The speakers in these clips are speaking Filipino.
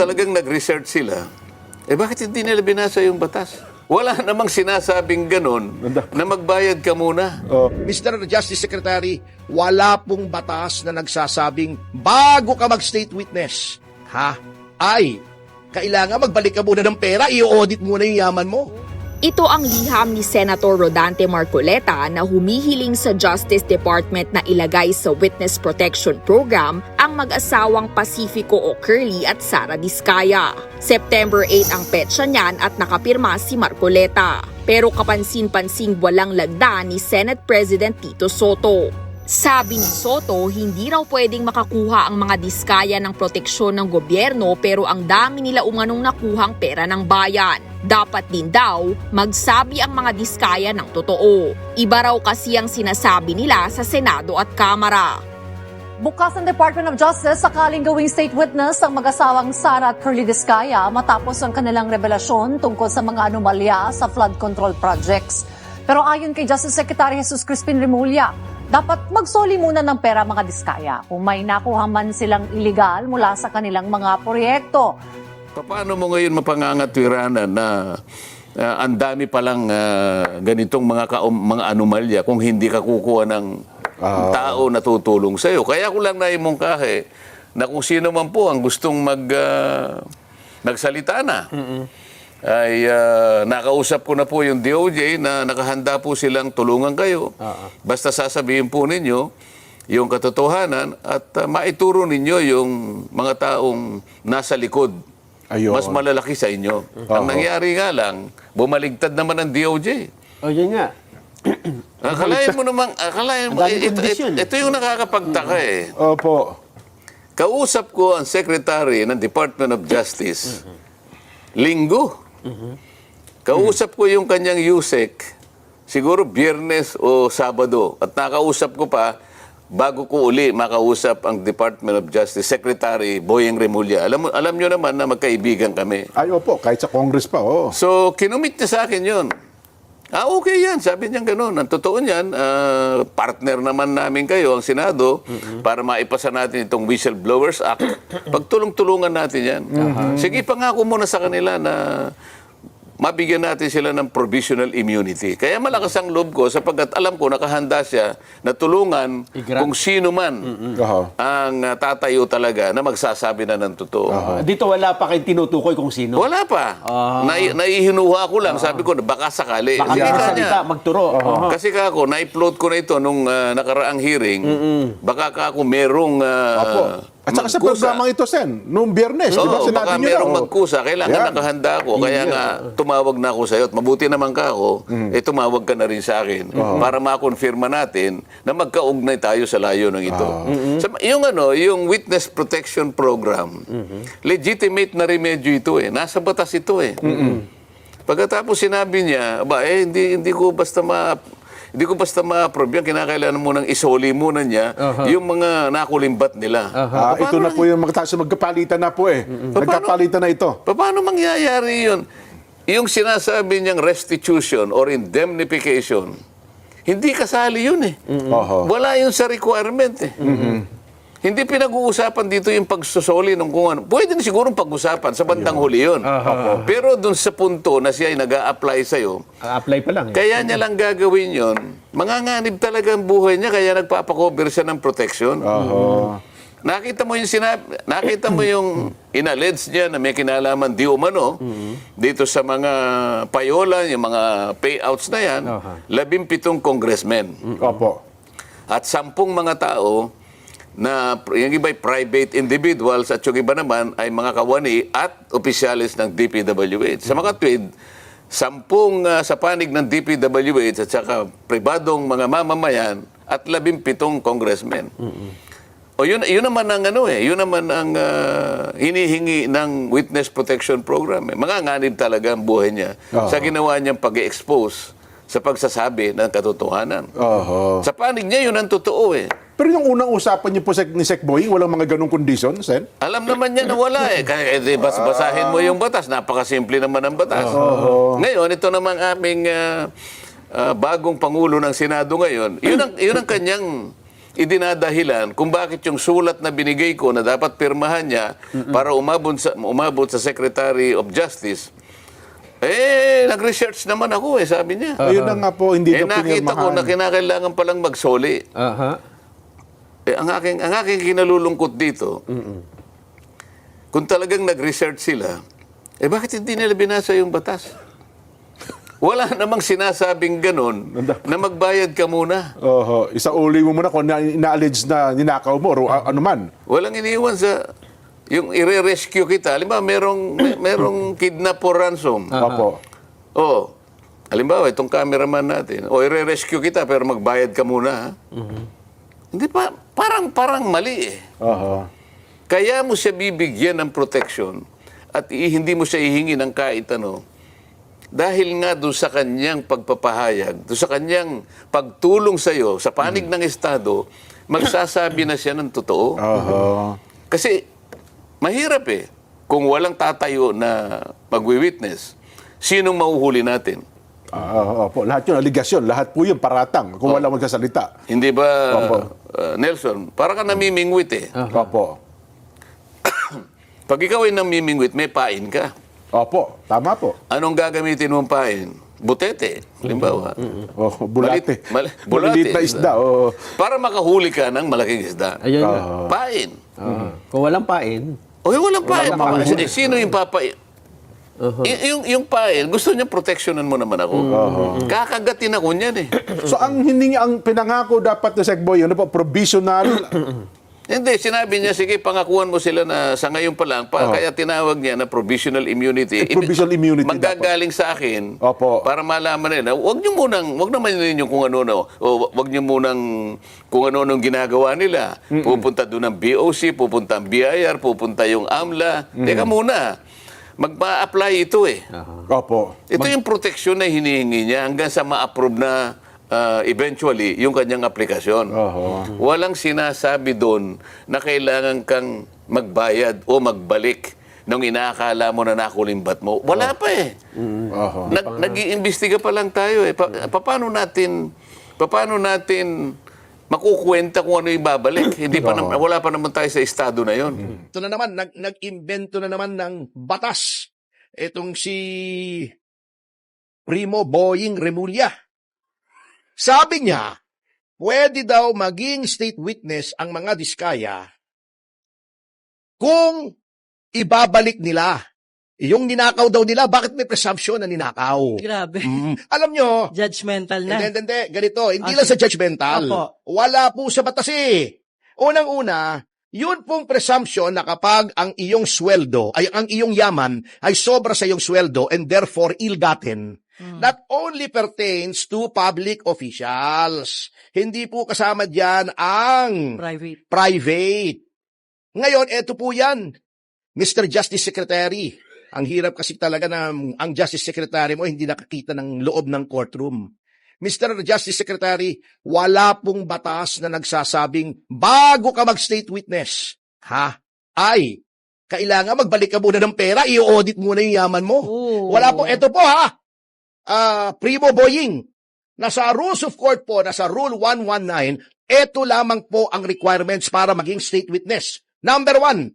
talagang nag-research sila, eh bakit hindi nila binasa yung batas? Wala namang sinasabing ganun na magbayad ka muna. Mr. Justice Secretary, wala pong batas na nagsasabing bago ka mag-state witness, ha, ay, kailangan magbalik ka muna ng pera, i-audit muna yung yaman mo. Ito ang liham ni Senator Rodante Marcoleta na humihiling sa Justice Department na ilagay sa Witness Protection Program ang mag-asawang Pacifico o Curly at Sara Diskaya. September 8 ang petsa niyan at nakapirma si Marcoleta. Pero kapansin-pansing walang lagda ni Senate President Tito Soto. Sabi ni Soto, hindi raw pwedeng makakuha ang mga diskaya ng proteksyon ng gobyerno pero ang dami nila umanong nakuhang pera ng bayan. Dapat din daw, magsabi ang mga diskaya ng totoo. Iba raw kasi ang sinasabi nila sa Senado at Kamara. Bukas ang Department of Justice sakaling gawing state witness ang mag-asawang Sara at Curly Discaya matapos ang kanilang revelasyon tungkol sa mga anomalya sa flood control projects. Pero ayon kay Justice Secretary Jesus Crispin Remulla, dapat magsoli muna ng pera mga Diskaya kung may nakuha man silang illegal mula sa kanilang mga proyekto. Paano mo ngayon mapangangatwiranan na ah, ang dami palang ah, ganitong mga kaum- mga anomalya kung hindi ka kukuha ng tao na tutulong sa iyo. Kaya ko lang naimungkahe na kung sino man po ang gustong mag ah, magsalita na. Ay ah, nakausap ko na po yung DOJ na nakahanda po silang tulungan kayo. Basta sasabihin po ninyo yung katotohanan at ah, maituro ninyo yung mga taong nasa likod Ayun. mas malalaki sa inyo. Ang nangyari nga lang, bumaligtad naman ang DOJ. O, yun nga. Akalain mo namang, akalain mo, daming ito, ito, kondisyon. ito yung nakakapagtaka eh. Opo. Kausap ko ang secretary ng Department of Justice, linggo. Kausap ko yung kanyang USEC, siguro biyernes o sabado. At nakausap ko pa, bago ko uli makausap ang Department of Justice Secretary Boyeng Remulla. Alam, alam nyo naman na magkaibigan kami. Ay, opo. Kahit sa Congress pa, oh. So, kinumit niya sa akin yun. Ah, okay yan. Sabi niya gano'n. Ang totoo niyan, ah, partner naman namin kayo, ang Senado, para maipasa natin itong Whistleblowers Act. Pagtulong-tulungan natin yan. Sige, pangako muna sa kanila na mabigyan natin sila ng provisional immunity. Kaya malakas ang loob ko sapagkat alam ko nakahanda siya na tulungan I-grant. kung sino man Oho. ang ah, tatayo talaga na magsasabi na ng totoo. Dito wala pa kayong tinutukoy kung sino. Wala pa. Nai, naihinuha ko lang. Sabi ko, baka sakali. Baka Hindi may ka salita, niya. magturo. Oho. Kasi ka ako, na-upload ko na ito nung ah, nakaraang hearing. Baka ka ako merong ah, Opo. At saka sa programang ito, Sen, noong biyernes, di ba Oo, sinabi baka niyo na? merong oh. magkusa. Kailangan Yan. nakahanda ako. Kaya nga, tumawag na ako sa iyo. At mabuti naman ka ako, eh tumawag ka na rin sa akin para makonfirma natin na magkaugnay tayo sa layo ng ito. Sa, yung ano, yung Witness Protection Program, legitimate na remedyo ito eh. Nasa batas ito eh. Pagkatapos sinabi niya, ba, eh, hindi, hindi ko basta ma... Hindi ko basta ma-approve yan. Kinakailangan mo nang isoli muna niya yung mga nakulimbat nila. Ah, ito na po yung magtaas magkapalitan na po eh. Nagkapalitan na ito. Pa- Paano mangyayari yun? Yung sinasabi niyang restitution or indemnification, hindi kasali yun eh. Oho. Wala yun sa requirement eh. Hindi pinag-uusapan dito yung pagsusoli ng kung ano. Pwede na siguro pag-usapan sa bandang huli yun. Pero dun sa punto na siya ay nag apply sa'yo, apply pa lang. Eh. kaya niya lang gagawin yon. Manganganib talaga ang buhay niya, kaya nagpapakover siya ng protection. Oho. Nakita mo yung sinabi, nakita mo yung inalledge niya na may kinalaman di umano dito sa mga payola, yung mga payouts na yan, Aha. labing pitong congressmen Opo. at sampung mga tao na yung iba ay private individuals at yung iba naman ay mga kawani at opisyalis ng DPWH. Sa mga tweed, sampung ah, sa panig ng DPWH at saka pribadong mga mamamayan at labing pitong congressmen. O yun, yun naman ang ano eh, yun naman ang ah, hinihingi ng Witness Protection Program. Eh. Manganganib talaga ang buhay niya sa ginawa niyang pag-expose sa pagsasabi ng katotohanan. Oho. Sa panig niya, yun ang totoo eh. Pero yung unang usapan niyo po sa, ni Sec Boy, walang mga ganong condition, Sen? Alam naman niya na wala eh. Kaya eh, bas basahin mo yung batas. Napakasimple naman ang batas. Ngayon, ito namang aming ah, ah, bagong Pangulo ng Senado ngayon. Yun ang, yun ang kanyang idinadahilan kung bakit yung sulat na binigay ko na dapat pirmahan niya para umabot sa, umabot sa Secretary of Justice, eh, nag-research naman ako eh, sabi niya. Ayun na nga po, hindi eh, na nakita ko na kinakailangan palang magsoli. Aha. Eh, ang aking, ang aking kinalulungkot dito, kung talagang nag-research sila, eh bakit hindi nila binasa yung batas? Wala namang sinasabing ganun na magbayad ka muna. Oho, isauli mo muna kung na, ina-allege na ninakaw mo o a- ano man. Walang iniwan sa yung ire-rescue kita. Halimbawa, merong, may- merong kidnap or ransom. Opo. Oh, halimbawa, itong cameraman natin. O, ire-rescue kita pero magbayad ka muna. ha? Hindi pa, parang, parang mali eh. Oho. Kaya mo siya bibigyan ng protection at hindi mo siya ihingi ng kahit ano. Dahil nga doon sa kanyang pagpapahayag, doon sa kanyang pagtulong sa iyo, sa panig ng Estado, magsasabi na siya ng totoo. Oho. Kasi mahirap eh. Kung walang tatayo na magwi-witness, sinong mahuhuli natin? Ah, opo, lahat yun, aligasyon, lahat po yun paratang kung wala magsasalita. Hindi ba, Opo. uh, Nelson, para ka namimingwit eh. Opo. Pag ikaw ay namimingwit, may pain ka. Opo, tama po. Anong gagamitin mong pain? Butete, halimbawa. Oh, bulate. Malit- mali- Maliliit na isda. Oh. Para makahuli ka ng malaking isda. Ayun nga. Pain. Aha. Kung walang pain, O yung walang pain. Walang pain. Eh, Sino yung papain? Y- yung, yung pain, gusto niya proteksyonan mo naman ako. Kakagatin ako niyan eh. So ang hiningi ang pinangako dapat ni Secboy, ano po, provisional. Hindi, sinabi niya, sige, pangakuan mo sila na sa ngayon pa lang, pa, Oh. kaya tinawag niya na provisional immunity. Eh, provisional immunity Manggagaling sa akin Opo. para malaman nila, wag niyo munang, wag naman ninyo kung ano, no, o wag niyo munang kung ano nung ginagawa nila. Pupunta doon ang BOC, pupunta ang BIR, pupunta yung AMLA. Teka muna, magpa-apply ito eh. Opo. Ito yung protection na hinihingi niya hanggang sa ma-approve na ah, eventually yung kanyang aplikasyon. Oho. Walang sinasabi doon na kailangan kang magbayad o magbalik nung inaakala mo na nakulimbat mo. Wala pa eh. Oho. Nag, nag-iimbestiga pa lang tayo eh. Pa, paano natin paano natin makukwenta kung ano yung babalik? Hindi pa naman, wala pa naman tayo sa estado na yon. Ito na naman, nag, nag-invento na naman ng batas. Itong si Primo Boying Remulla. Sabi niya, pwede daw maging state witness ang mga diskaya kung ibabalik nila. Yung ninakaw daw nila, bakit may presumption na ninakaw? Grabe. Mm, alam nyo, Judgmental na. hindi, hindi, ganito, hindi Ah, lang sa judgmental. Opo. Wala po sa batas eh. Unang-una, yun pong presumption na kapag ang iyong sweldo, ay ang iyong yaman ay sobra sa iyong sweldo and therefore ill-gotten, that only pertains to public officials. Hindi po kasama diyan ang Private. private. Ngayon, eto po yan. Mr. Justice Secretary, ang hirap kasi talaga na ang Justice Secretary mo hindi nakakita ng loob ng courtroom. Mr. Justice Secretary, wala pong batas na nagsasabing bago ka mag-state witness, ha, ay, kailangan magbalik ka muna ng pera, i-audit muna yung yaman mo. Oh. Wala po, eto po ha, Ah, Primo Boying, nasa Rules of Court po, nasa Rule 119, eto lamang po ang requirements para maging state witness. Number one,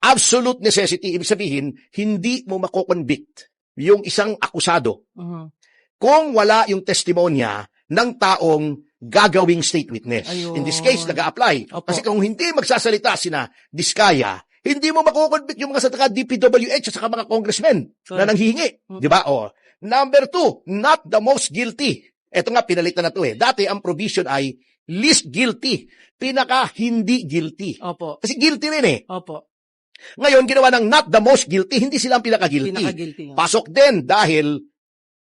absolute necessity. Ibig sabihin, hindi mo makoconvict yung isang akusado Mhm. kung wala yung testimonya ng taong gagawing state witness. Ayun. In this case, nag-a-apply. Opo. Kasi kung hindi magsasalita sina Diskaya, hindi mo makukonvict yung mga sa taga DPWH at saka mga congressmen na Correct. nanghihingi. Mm. Di ba? O. Number two, not the most guilty. Ito nga, pinalitan na to eh. Dati, ang provision ay least guilty. Pinaka hindi guilty. Opo. Kasi guilty rin eh. Opo. Ngayon, ginawa ng not the most guilty, hindi sila ang pinaka-guilty. Pinaka-guilty. Pasok din dahil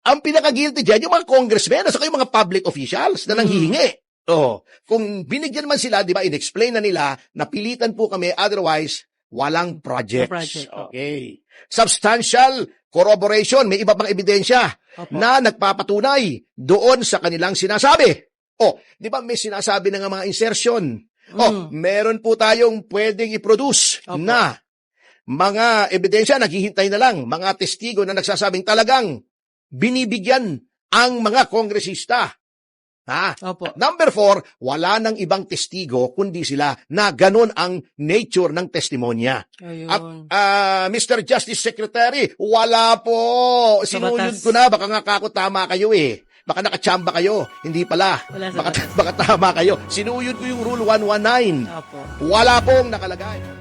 ang pinaka-guilty dyan, yung mga congressmen at saka yung mga public officials na nanghihingi. Oh, kung binigyan man sila, di ba, in-explain na nila, napilitan po kami, otherwise, walang projects. Project, oh. Okay. Substantial corroboration, may iba pang ebidensya Opo. na nagpapatunay doon sa kanilang sinasabi. Oh, di ba may sinasabi na nga mga insertion? Oh, meron po tayong pwedeng i-produce Opo. na mga ebidensya, naghihintay na lang, mga testigo na nagsasabing talagang binibigyan ang mga kongresista Ha? Opo. Number four, wala nang ibang testigo kundi sila na ganun ang nature ng testimonya. Ayun. At ah, Mr. Justice Secretary, wala po. Sinuyod ko na. Baka nga kako tama kayo eh. Baka nakachamba kayo. Hindi pala. Wala sa Baka, baka tama kayo. Sinuyod ko yung Rule 119. Opo. Wala pong nakalagay.